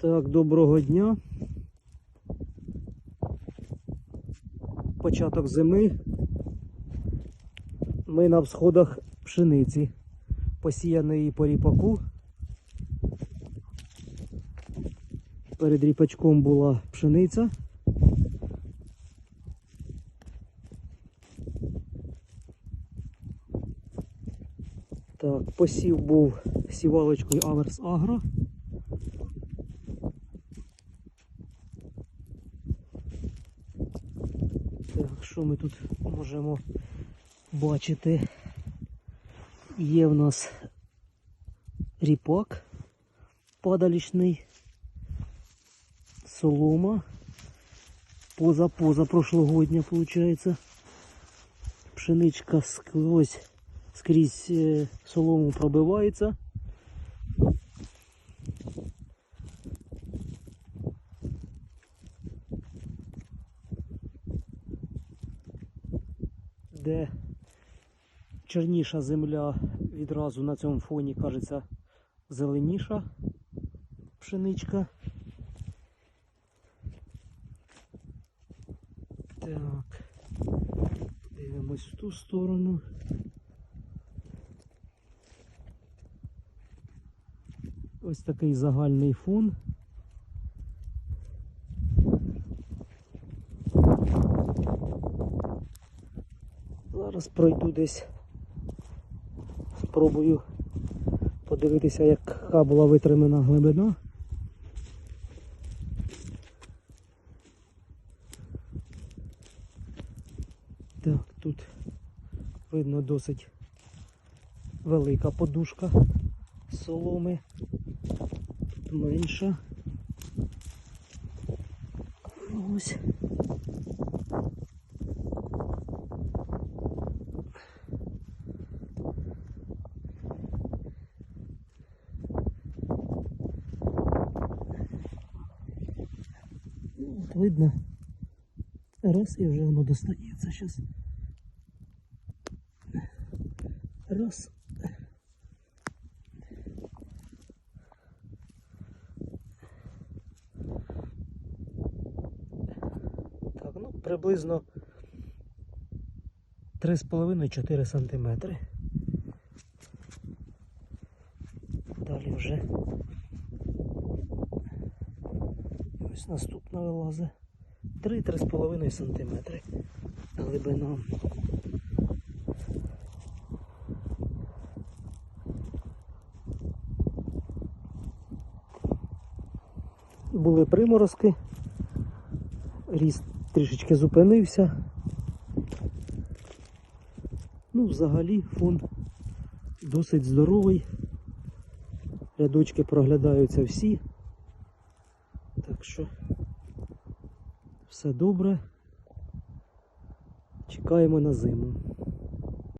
Так, доброго дня. Початок зими. Ми на всходах пшениці, посіяної по ріпаку. Перед ріпачком була пшениця. Так, посів був сівалочкою Аверс Агро. Так, що ми тут можемо бачити? Є в нас ріпак падалічний, солома, поза поза прошлогодня, виходить. Пшеничка скрозь скрізь е, солому пробивається. Де чорніша земля відразу на цьому фоні кажеться зеленіша пшеничка. Так, дивимось в ту сторону. Ось такий загальний фон. Зараз пройду десь, спробую подивитися, яка була витримана глибина. Так, тут видно досить велика подушка соломи. Тут менша. Ось. Ну, От видно. Раз і вже воно достається зараз. Раз. Так, ну приблизно 3,5-4 сантиметри. Далі вже ось наступна вилазить. 3-3,5 сантиметри глибина. Були приморозки, ріст трішечки зупинився. Ну, взагалі фон досить здоровий. Рядочки проглядаються всі. Так що все добре. Чекаємо на зиму.